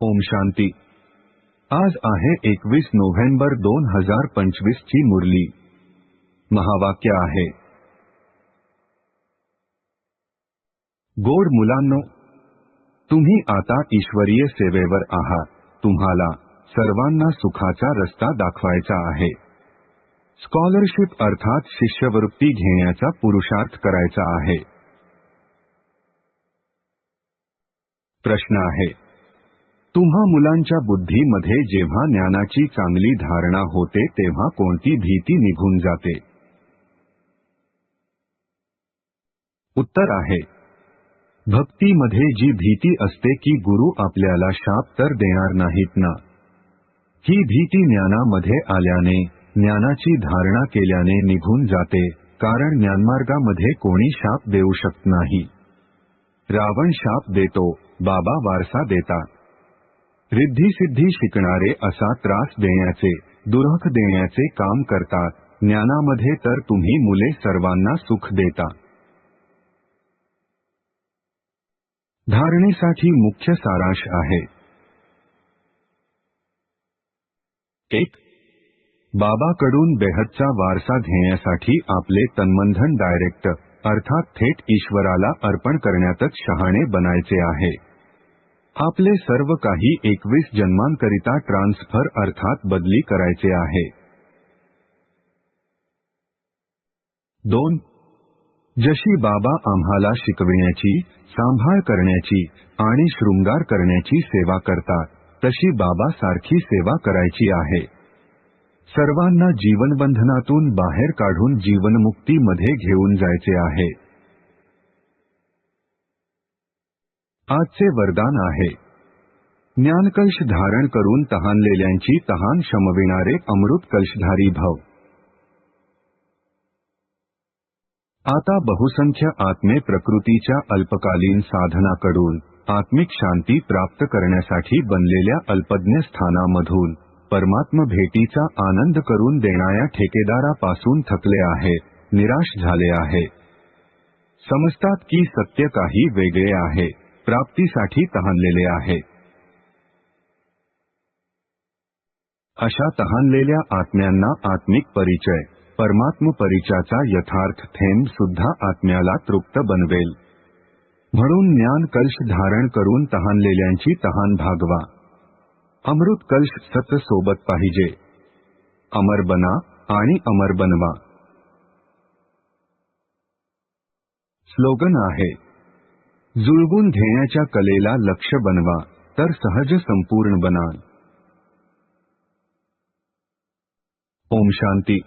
ओम शांती. आज आहे एकवीस नोव्हेंबर दोन हजार पंचवीस ची मुरली. महावाक्य आहे. गोड मुलांनो तुम्ही आता ईश्वरीय सेवेवर आहात. तुम्हाला सर्वांना सुखाचा रस्ता दाखवायचा आहे. स्कॉलरशिप अर्थात शिष्यवृत्ती घेण्याचा पुरुषार्थ करायचा आहे. प्रश्न आहे तुम्हा मुलांच्या बुद्धीमध्ये जेव्हा ज्ञानाची चांगली धारणा होते तेव्हा कोणती भीती निघून जाते? उत्तर आहे. भक्तीमध्ये जी भीती असते की गुरु आपल्याला शाप तर देणार नाहीत ना? ही भीती ज्ञानामध्ये आल्याने ज्ञानाची धारणा केल्याने निघून जाते कारण ज्ञानमार्गामध्ये कोणी शाप देऊ शकत नाही. रावण शाप देतो बाबा वारसा देतात. रिद्धी सिद्धी शिकणारे असा त्रास देण्याचे दुरख देण्याचे काम करतात. ज्ञानामध्ये तर तुम्ही मुले सर्वांना सुख देता. धारणेसाठी मुख्य सारांश आहे. एक बाबाकडून बेहदचा वारसा घेण्यासाठी आपले तन्मंधन डायरेक्ट अर्थात थेट ईश्वराला अर्पण करण्यातच शहाणे बनायचे आहे. आपले सर्व काही एकवीस जन्मांकरिता ट्रान्सफर अर्थात बदली करायचे आहे. दोन. जशी बाबा आम्हाला शिकविण्याची सांभाळ करण्याची आणि शृंगार करण्याची सेवा करतात तशी बाबा सारखी सेवा करायची आहे. सर्वांना जीवनबंधनातून बाहेर काढून जीवनमुक्तीमध्ये घेऊन जायचे आहे. आजचे वरदान आहे. ज्ञानकलश धारण करून तहानलेल्यांची तहान शमविणारे अमृत कलशधारी भव. आता बहुसंख्य आत्मे प्रकृतीच्या अल्पकालीन साधनाकडून आत्मिक शांती प्राप्त करण्यासाठी बनलेल्या अल्पज्ञ स्थानामधून परमात्म भेटीचा आनंद करून देणाऱ्या ठेकेदारापासून थकले आहे निराश झाले आहे. समजतात की सत्य काही वेगळे आहे. प्राप्तीसाठी तहानलेले आहे. अशा तहानलेल्या आत्म्यांना आत्मिक परिचय परमात्म परिचयाचा यथार्थ थेंब सुद्धा आत्म्याला तृप्त बनवेल. म्हणून ज्ञान कलश धारण करून तहानलेल्यांची तहान भागवा. अमृत कलश सत सोबत पाहिजे. अमर बना आणि अमर बनवा. स्लोगन आहे जुळवून घेण्याच्या कलेला लक्ष बनवा तर सहज संपूर्ण बनाल. ओम शांती.